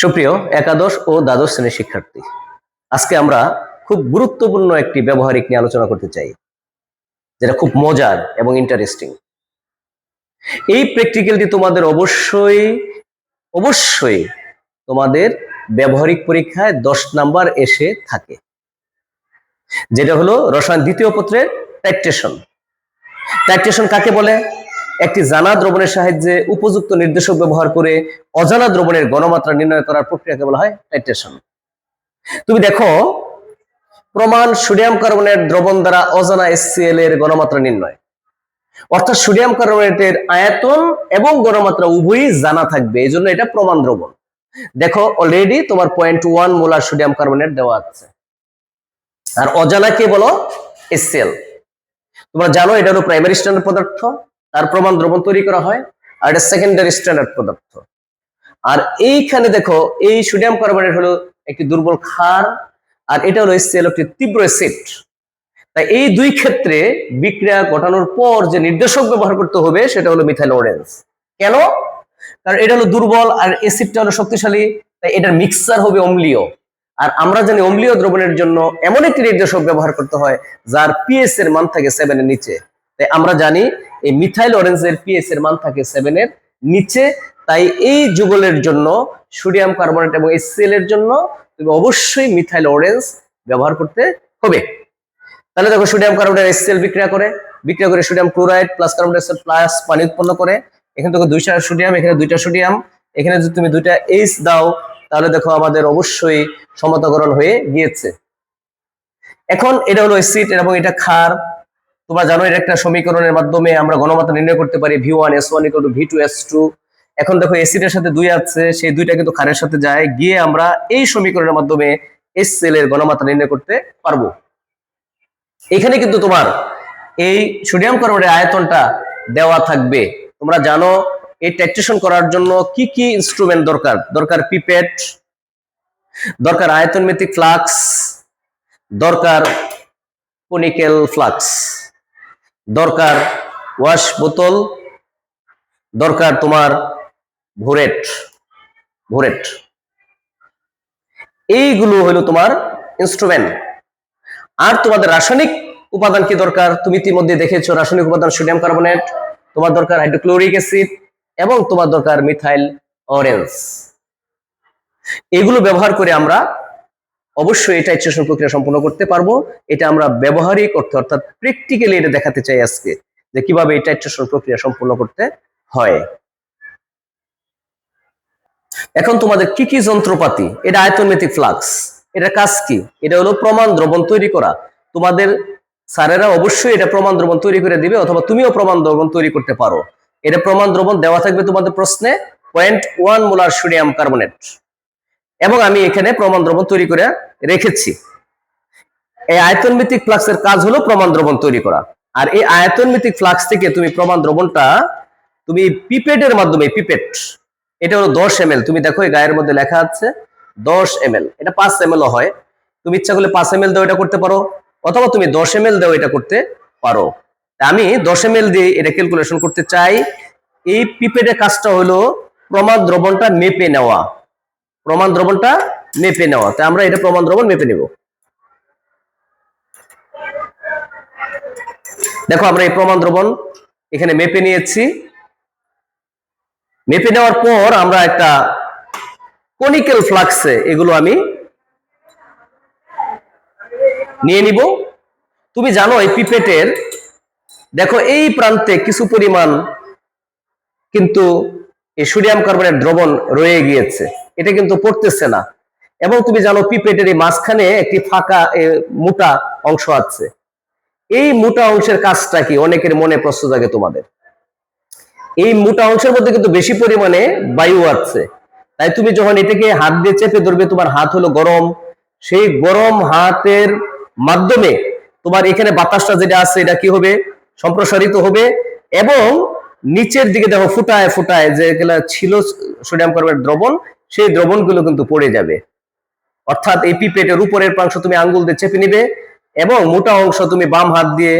সুপ্রিয় একাদশ ও দ্বাদশ শ্রেণির শিক্ষার্থী, আজকে আমরা খুব গুরুত্বপূর্ণ একটি ব্যবহারিক নিয়ে আলোচনা করতে চাই, যেটা খুব মজার এবং ইন্টারেস্টিং এই প্র্যাকটিক্যালটি তোমাদের অবশ্যই অবশ্যই তোমাদের ব্যবহারিক পরীক্ষায় দশ নাম্বার এসে থাকে, যেটা হলো রসায়ন দ্বিতীয় পত্রের ট্যাক্টেশন ট্যাক্টেশন কাকে বলে? একটি জানা দ্রবণের সাহায্যে উপযুক্ত নির্দেশক ব্যবহার করে অজানা দ্রবণের গণমাত্রা নির্ণয় করার প্রক্রিয়াকে বলা হয় টাইট্রেশন তুমি দেখো, প্রমাণ সোডিয়াম কার্বনেট দ্রবণ দ্বারা অজানা এসসিএল এর গণমাত্রা নির্ণয়। অর্থাৎ সোডিয়াম কার্বনেটের আয়তন এবং গণমাত্রা উভয়ই জানা থাকবে, এই জন্য এটা প্রমাণ দ্রবণ। দেখো অলরেডি তোমার point one molar sodium carbonate দেওয়া আছে। আর অজানা কে বলো? এসসিএল তোমরা জানো এটা হলো প্রাইমারি স্ট্যান্ডার্ড পদার্থ। তার প্রমাণ দ্রবণ তৈরি করা হয়, আর এটা সেকেন্ডারি স্ট্যান্ডার্ড পদার্থ। আর এইখানে দেখো, এই সোডিয়াম কার্বনেট হলো একটি দুর্বল ক্ষার, আর এটা হলো এসসিএল একটি তীব্র অ্যাসিড তাই এই দুই ক্ষেত্রে বিক্রিয়া ঘটানোর পর যে নির্দেশক ব্যবহার করতে হবে, সেটা হলো মিথাইল অরেঞ্জ কেন? কারণ এটা হলো দুর্বল, আর অ্যাসিডটা হলো শক্তিশালী, তাই এটার মিক্সচার হবে অম্লীয়। আর আমরা জানি অম্লীয় দ্রবণের জন্য এমন একটি নির্দেশক ব্যবহার করতে হয়, যার পিএস এর মান থাকে সেভেনের নিচে। তাই আমরা জানি এই মিথাইল অরেঞ্জের পিএস এর মান থাকে সেভেনের নিচে। তাই এই যুগলের জন্য সোডিয়াম কার্বনেট এবং এসসিএল এর জন্য তুমি অবশ্যই মিথাইল অরেঞ্জ ব্যবহার করতে হবে। তাহলে দেখো সোডিয়াম কার্বনেট এসসিএল বিক্রিয়া করে। বিক্রিয়া করে sodium chloride plus carbon plus পানি উৎপন্ন করে। এখানে দেখো দুইটা সোডিয়াম এখানে দুইটা সোডিয়াম এখানে যদি তুমি দুইটা এইচ দাও, তাহলে দেখো আমাদের অবশ্যই সমতাকরণ হয়ে গিয়েছে। এখন এটা হলো অ্যাসিড এবং এটা ক্ষার। তোমরা জানো এটা একটা সমীকরণের মাধ্যমে আমরা ঘনমাত্রা নির্ণয় করতে পারি V one S one to V two S two এখন দেখো অ্যাসিডের সাথে দুই আছে, সেই দুইটা কিন্তু ক্ষারের সাথে যায়। গিয়ে আমরা এই সমীকরণের মাধ্যমে এস সেল এর ঘনমাত্রা নির্ণয় করতে পারব। এখানে কিন্তু তোমার এই সোডিয়াম কার্বনের আয়তনটা দেওয়া থাকবে। তোমরা জানো, এই ট্যাক্টেশন করার জন্য কি কি ইনস্ট্রুমেন্ট দরকার? দরকার পিপেট, দরকার আয়তন মেথিক ফ্লাক্স, দরকার কোনিক্যাল ফ্লাক্স। দরকার ওয়াশ বোতল, দরকার তোমার ভোরেট ভোরেট এইগুলো হলো তোমার ইনস্ট্রুমেন্ট আর তোমাদের রাসায়নিক উপাদান কি দরকার? তুমি ইতিমধ্যে দেখেছ, রাসায়নিক উপাদান সোডিয়াম কার্বনেট, তোমার দরকার হাইড্রোক্লোরিক অ্যাসিড এবং তোমার দরকার মিথাইল অরেঞ্জ। এগুলো ব্যবহার করে আমরা অবশ্যই এটা ইচ্ছাসন প্রক্রিয়া সম্পন্ন করতে পারব। এটা আমরা ব্যবহারিক অর্থে অর্থাৎ প্র্যাকটিক্যালি এটা দেখাতে চাই আজকে, যে কীভাবে এটা ইচ্ছাসন প্রক্রিয়া সম্পন্ন করতে হয়। এখন তোমাদের কি কি যন্ত্রপাতি? এটা আয়তনমেতিক ফ্লাক্স এটা কাজ কি? এটা হলো প্রমাণ দ্রবণ তৈরি করা। তোমাদের স্যারেরা অবশ্যই এটা প্রমাণ দ্রবণ তৈরি করে দিবে, অথবা তুমিও প্রমাণ দ্রবণ তৈরি করতে পারো। এটা প্রমাণ দ্রবণ দেওয়া থাকবে তোমাদের প্রশ্নে point one molar sodium carbonate এবং আমি এখানে প্রমাণ দ্রবণ তৈরি করে রেখেছি। এই আয়তন ভিত্তিক ফ্লাক্সের কাজ হলো প্রমাণ দ্রবণ তৈরি করা। আর এই আয়তন ভিত্তিক ফ্লাক্স থেকে তুমি প্রমাণ দ্রবণটা তুমি পিপেটের মাধ্যমে, পিপেট, এটা হলো দশ এম তুমি দেখো এই গায়ের মধ্যে লেখা আছে দশ এম এটা পাঁচ এম হয়। তুমি ইচ্ছা করলে পাঁচ এম দেও এটা করতে পারো, অথবা তুমি দশ এম দেও এটা করতে পারো। আমি দশ এম দিয়ে এটা ক্যালকুলেশন করতে চাই। এই পিপেটের কাজটা হলো প্রমাণ দ্রবণটা মেপে নেওয়া। প্রমাণ দ্রবণটা মেপে নেওয়া। তাই আমরা এটা প্রমাণ দ্রবণ মেপে নেব। দেখো, আমরা এই প্রমাণ দ্রবণ এখানে মেপে নিয়েছি। মেপে নেওয়ার পর আমরা একটা কনিক্যাল ফ্লাক্সে এগুলো আমি নিয়ে নিব। তুমি জানো, এই পিপেটের, দেখো, এই প্রান্তে কিছু পরিমাণ কিন্তু এই সোডিয়াম কার্বনের দ্রবণ রয়ে গিয়েছে। এটা কিন্তু পড়তেছে না। এবং তুমি জানো পিপেটের এই মাঝখানে একটি ফাঁকা মোটা অংশ আছে। এই মোটা অংশের কাজটা কি? অনেকের মনে প্রশ্ন জাগে তোমাদের। এই মোটা অংশের মধ্যে কিন্তু বেশি পরিমাণে বায়ু আছে। তাই তুমি যখন এটাকে হাত দিয়ে চেপে ধরবে, তোমার হাত হলো গরম। সেই গরম হাতের মাধ্যমে তোমার এখানে বাতাসটা যেটা আছে, এটা কি হবে? সম্প্রসারিত হবে। এবং নিচের দিকে দেখো ফুটায় ফুটায় যেগুলো ছিল সোডিয়াম কার্বনেট দ্রবণ, সেই দ্রবণগুলো কিন্তু পড়ে যাবে। অর্থাৎ এই পিপেটের উপরের প্রাংশ তুমি আঙ্গুল দিয়ে চেপে নিবে এবং মোটা অংশ তুমি বাম হাত দিয়ে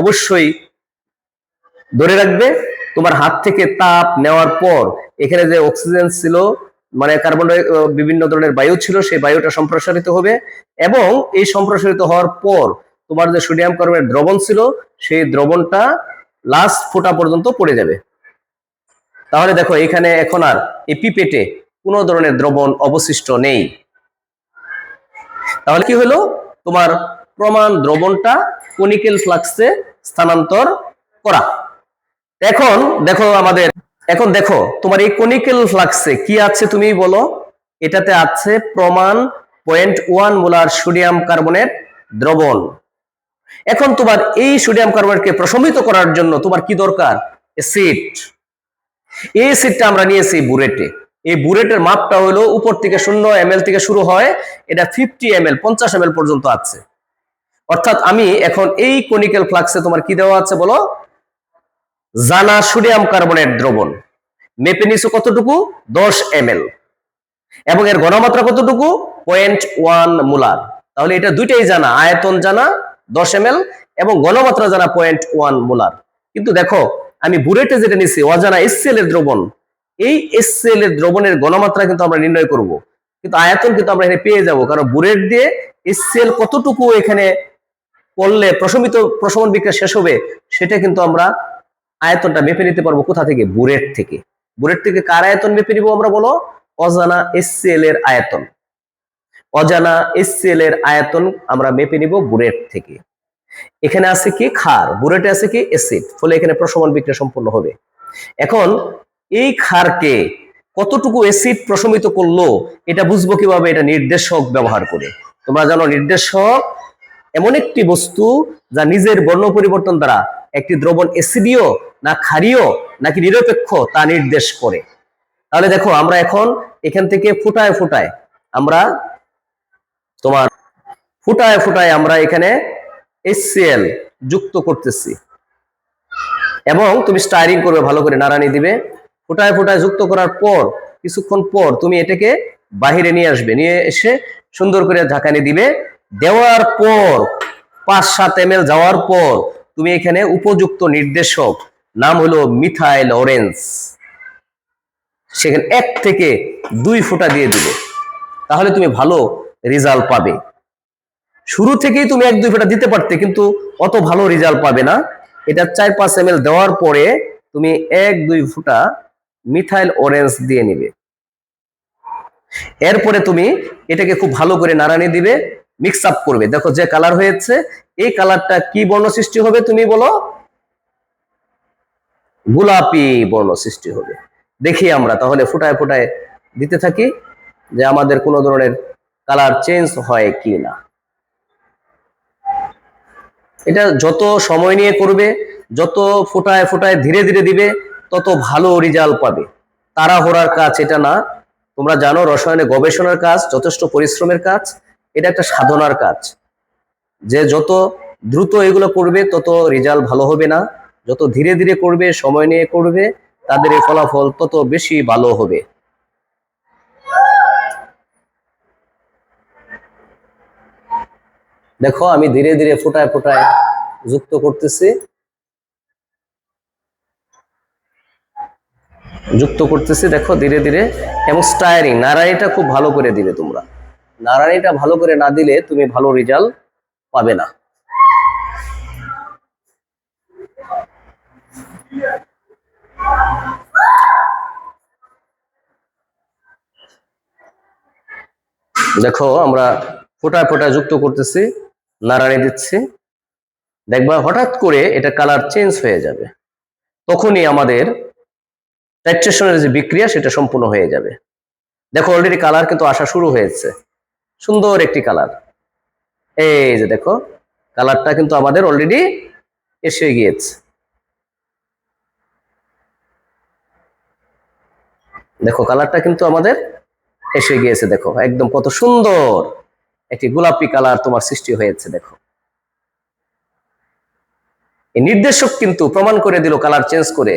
অবশ্যই ধরে রাখবে। তোমার হাত থেকে তাপ নেওয়ার পর এখানে যে অক্সিজেন ছিল মানে কার্বন বিভিন্ন ধরনের বায়ু ছিল, সেই বায়ুটা সম্প্রসারিত হবে এবং এই সম্প্রসারিত হওয়ার পর তোমার যে সোডিয়াম কার্বনের দ্রবণ ছিল, সেই দ্রবণটা লাস্ট ফোঁটা পর্যন্ত পড়ে যাবে। তাহলে দেখো, এখানে এখন আর এই পিপেটে কোনো ধরনের দ্রবণ অবশিষ্ট নেই। তাহলে কি হলো? তোমার প্রমাণ দ্রবণটা কনিক্যাল ফ্লাক্সে স্থানান্তর করা। এখন দেখো আমাদের, এখন দেখো, তোমার এই কনিক্যাল ফ্লাক্সে কি আছে তুমি বলো? এটাতে আছে প্রমাণ point one molar sodium carbonate দ্রবণ। এখন তোমার এই সোডিয়াম কার্বনেটকে প্রশমিত করার জন্য তোমার কি দরকার? অ্যাসিড। এই অ্যাসিডটা আমরা নিয়েছি বুরেটে। এই বুরেটের মাপটা হলো উপর থেকে শূন্য এম থেকে শুরু হয়, এটা ফিফটি এম এল পঞ্চাশ এম পর্যন্ত আছে। অর্থাৎ আমি এখন এই কনিক্যাল ফ্লাক্সে তোমার কি দেওয়া আছে বলো? জানা সোডিয়াম কার্বনেট দ্রবণ। মেপে নিছো কতটুকু? দশ এম এবং এর ঘনমাত্রা কতটুকু? পয়েন্ট ওয়ান মোলার তাহলে এটা দুইটাই জানা, আয়তন জানা দশ এম এবং ঘনমাত্রা জানা পয়েন্ট ওয়ান মোলার কিন্তু দেখো, আমি বুলেটে যেটা নিছি, অজানা এসসিএল এর দ্রবণ। এই এসসিএল এর দ্রবণের গণমাত্রা কিন্তু আমরা নির্ণয় করব। কিন্তু আয়তন কিন্তু আমরা এখানে পেয়ে যাব, কারণ বুলেট দিয়ে এসসিএল কতটুকু এখানে করলে প্রশমিত প্রশমন বিক্রিয়া শেষ হবে, সেটা কিন্তু আমরা আয়তনটা মেপে নিতে পারব কোথা থেকে? বুরেট থেকে। বুরেট থেকে কার আয়তন মেপে নিব আমরা বলো? অজানা এসসিএল এর আয়তন। অজানা এসসিএল এর আয়তন আমরা মেপে নিব বুরেট থেকে। এখানে আছে কি খার বুরেটে আছে কি অ্যাসিড, ফলে এখানে প্রশমন বিক্রিয়া সম্পূর্ণ হবে। এখন এই খারকে কতটুকু অ্যাসিড প্রশমিত করল, এটা বুঝব কীভাবে এটা নির্দেশক ব্যবহার করে। তোমরা জানো নির্দেশক এমন একটি বস্তু যা নিজের বর্ণ পরিবর্তন দ্বারা একটি দ্রবণ এসিডিও না ক্ষারীয় নাকি নিরপেক্ষ তা নির্দেশ করে। তাহলে দেখো আমরা এখন এখান থেকে ফুটায় ফুটায় আমরা তোমার ফুটায় ফুটায় আমরা এখানে HCl যুক্ত করতেছি। এবং তুমি স্টাইরিং করবে, ভালো করে নাড়ানি দিবে। ফুটায় ফুটায় যুক্ত করার পর, কিছুক্ষণ পর তুমি এটাকে বাহিরে নিয়ে আসবে। নিয়ে এসে সুন্দর করে ঢাকানি দিবে। দেওয়ার পর, পাঁচ সাত এম যাওয়ার পর, তুমি এখানে উপযুক্ত নির্দেশক, নাম হলো মিথাইল অরেঞ্জ সেখানে এক থেকে দুই ফোঁটা দিয়ে দিবে। তাহলে তুমি ভালো রেজাল্ট পাবে। শুরু থেকেই তুমি এক দুই ফোঁটা দিতে পারতে, কিন্তু অত ভালো রেজাল্ট পাবে না। এটা চার পাঁচ এম দেওয়ার পরে তুমি এক দুই ফোঁটা মিথাইল অরেঞ্জ দিয়ে নিবে। এরপরে তুমি এটাকে খুব ভালো করে নাড়ানি দিবে মিক্স আপ করবে। দেখো যে কালার হয়েছে, এই কালারটা কি বর্ণ সৃষ্টি হবে তুমি বলো? গোলাপি বর্ণ সৃষ্টি হবে। দেখি আমরা তাহলে ফুটায় ফুটায় দিতে থাকি যে আমাদের কোনো ধরনের কালার চেঞ্জ হয় কি না এটা যত সময় নিয়ে করবে, যত ফোটায় ফোটায় ধীরে ধীরে দিবে, তত ভালো রেজাল্ট পাবে। তাড়াহুড়ার কাজ এটা না। তোমরা জানো, রসায়নে গবেষণার কাজ, যথেষ্ট পরিশ্রমের কাজ, এটা একটা সাধনার কাজ। যে যত দ্রুত এগুলো করবে, তত রেজাল্ট ভালো হবে না। যত ধীরে ধীরে করবে, সময় নিয়ে করবে, তাদের ফলাফল তত বেশি ভালো হবে। দেখো, আমি ধীরে ধীরে ফোটায় ফোটায় যুক্ত করতেছি। যুক্ত করতেছি, দেখো, ধীরে ধীরে। এবং স্টায়ারিং নাড়ানিটা খুব ভালো করে দিবে তোমরা। নাড়ানিটা ভালো করে না দিলে তুমি ভালো রেজাল্ট পাবে না। দেখো, আমরা ফোটায় ফোটায় যুক্ত করতেছি। নাড়ানি দিচ্ছি। দেখবা হঠাৎ করে এটা কালার চেঞ্জ হয়ে যাবে। তখনই আমাদের টাইট্রেশনের যে বিক্রিয়া, সেটা সম্পূর্ণ হয়ে যাবে। দেখো অলরেডি কালার কিন্তু আসা শুরু হয়েছে। সুন্দর একটি কালার এই যে দেখো কালারটা কিন্তু আমাদের অলরেডি এসে গিয়েছে। দেখো কালারটা কিন্তু আমাদের এসে গিয়েছে, দেখো। একদম কত সুন্দর! একটি গোলাপি কালার তোমার সৃষ্টি হয়েছে, দেখো। এই নির্দেশক কিন্তু প্রমাণ করে দিল, কালার চেঞ্জ করে,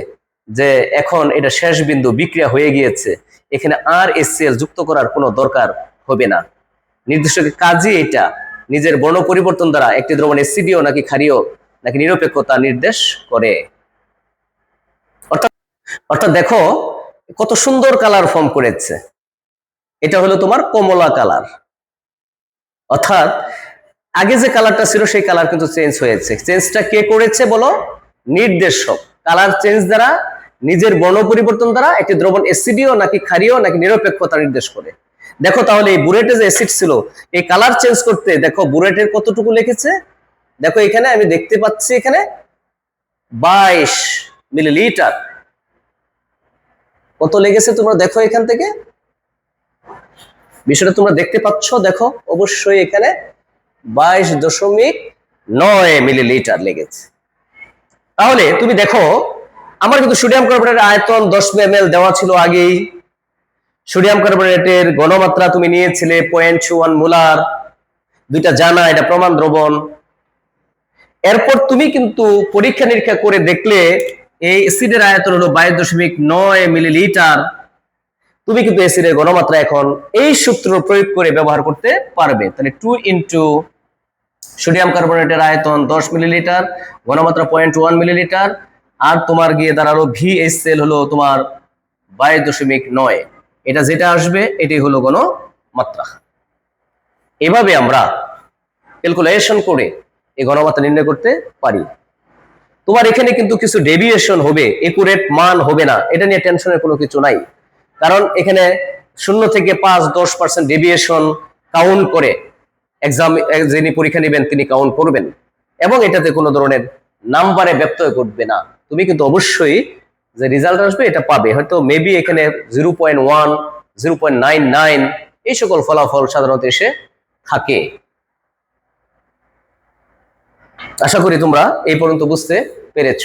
যে এখন এটা শেষ বিন্দু বিক্রিয়া হয়ে গিয়েছে, এখানে আর এসসিএল যুক্ত করার কোনো দরকার হবে না। নির্দেশকের কাজই এটা, নিজের বর্ণ পরিবর্তন দ্বারা একটি দ্রবণ এসিডিও নাকি ক্ষারীয় নাকি নিরপেক্ষতা নির্দেশ করে। অর্থাৎ অর্থাৎ দেখো, কত সুন্দর কালার ফর্ম করেছে। এটা হলো তোমার কমলা কালার। অর্থাৎ আগে যে কালারটা ছিল, সেই কালার কিন্তু চেঞ্জ হয়েছে। চেঞ্জটা কে করেছে বলো? নির্দেশক। কালার চেঞ্জ দ্বারা নিজের বর্ণ পরিবর্তন দ্বারা একটি দ্রবণ এসিডিও নাকি ক্ষারীয় নাকি নিরপেক্ষতা নির্দেশ করে। দেখো তাহলে এই বুরেটে যে অ্যাসিড ছিল, এই কালার চেঞ্জ করতে দেখো বুরেটের কতটুকু লিখেছে? দেখো এখানে আমি দেখতে পাচ্ছি এখানে বাইশ মিলিলিটার। কত লেগেছে তোমরা দেখো এখান থেকে? বিষয়টা তোমরা দেখতে পাচ্ছ, দেখো, অবশ্যই এখানে বাইশ দশমিক নয় মিলিলিটার লেগেছে। তাহলে তুমি দেখো, আমার কিন্তু সোডিয়াম কার্বনেটের আয়তন দশ এম দেওয়া ছিল আগেই। সোডিয়াম কার্বনেটের ঘনমাত্রা তুমি নিয়েছিলে পয়েন্ট ওয়ান মোলার, দুইটা জানা, এটা প্রমাণ দ্রবণ। এরপর তুমি কিন্তু পরীক্ষা নিরীক্ষা করে দেখলে, এই অ্যাসিডের আয়তন হলো বাইশ দশমিক নয় মিলিলিটার। তুমি কিন্তু অ্যাসিডের ঘনমাত্রা এখন এই সূত্র প্রয়োগ করে ব্যবহার করতে পারবে। তাহলে টু ইন্টু সোডিয়াম কার্বনেটের আয়তন দশ মিলিলিটার ঘনমাত্রা পয়েন্ট ওয়ান মিলিলিটার আর তোমার গিয়ে দাঁড়াল ভিএসএল হলো তোমার বাইশ দশমিক নয়। এটা যেটা আসবে এটি হলো গণমাত্রা এভাবে আমরা ক্যালকুলেশন করে এই গণমাত্রা নির্ণয় করতে পারি। তোমার এখানে কিন্তু কিছু ডেভিয়েশন হবে একুরেট মান হবে না। এটা নিয়ে টেনশনের কোনো কিছু নাই। কারণ এখানে শূন্য থেকে পাঁচ, দশ পার্সেন্ট ডেভিয়েশন কাউন্ট করে এক্সাম যিনি পরীক্ষা নেবেন তিনি কাউন্ট করবেন। এবং এটাতে কোনো ধরনের নাম্বারে ব্যত্যয় ঘটবে না। তুমি কিন্তু অবশ্যই যে রেজাল্ট আসবে এটা পাবে। হয়তো মেবি এখানে zero point one zero point nine nine এই সকল ফলাফল সাধারণত এসে থাকে। আশা করি তোমরা এই পর্যন্ত বুঝতে পেরেছ।